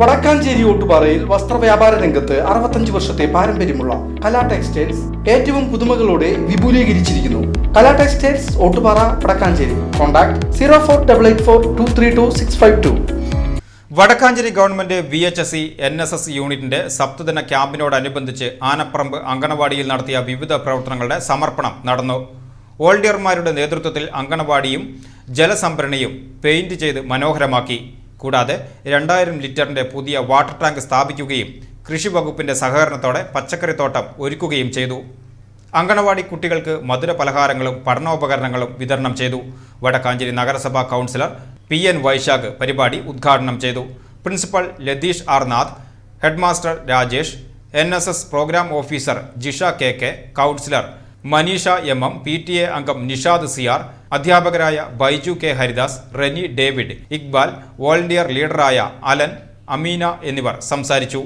വടക്കാഞ്ചേരി ഓട്ടുപാറയിൽ വസ്ത്രവ്യാപാര രംഗത്ത് അറുപത്തഞ്ച് വർഷത്തെ പാരമ്പര്യമുള്ള കലാ ടെക്സ്റ്റൈൽസ് ഏറ്റവും പുതുമകളോടെ വിപുലീകരിച്ചിരിക്കുന്നു. Kala textiles Ottupara Vadakkanchery. Contact zero four double eight four two three two six five two. Vadakkanchery government V H S C N S S യൂണിറ്റിന്റെ സപ്തദിന ക്യാമ്പിനോടനുബന്ധിച്ച് ആനപ്പറമ്പ് അങ്കണവാടിയിൽ നടത്തിയ വിവിധ പ്രവർത്തനങ്ങളുടെ സമർപ്പണം നടന്നു. ഓൾഡിയർമാരുടെ നേതൃത്വത്തിൽ അങ്കണവാടിയും ജലസംഭരണിയും പെയിന്റ് ചെയ്ത് മനോഹരമാക്കി. കൂടാതെ രണ്ടായിരം ലിറ്ററിന്റെ പുതിയ വാട്ടർ ടാങ്ക് സ്ഥാപിക്കുകയും കൃഷി വകുപ്പിന്റെ സഹകരണത്തോടെ പച്ചക്കറിത്തോട്ടം ഒരുക്കുകയും ചെയ്തു. അങ്കണവാടി കുട്ടികൾക്ക് മധുര പലഹാരങ്ങളും പഠനോപകരണങ്ങളും വിതരണം ചെയ്തു. വടക്കാഞ്ചേരി നഗരസഭാ കൗൺസിലർ പി എൻ വൈശാഖ് പരിപാടി ഉദ്ഘാടനം ചെയ്തു. Principal Latheesh R Nath headmaster Rajesh N program officer Jisha K K councillor Maneesha M M P T A അംഗം നിഷാദ് സിയാർ അധ്യാപകരായ Baiju K Haridas Reni David Iqbal volunteer ലീഡറായ Alan Ameena എന്നിവർ സംസാരിച്ചു.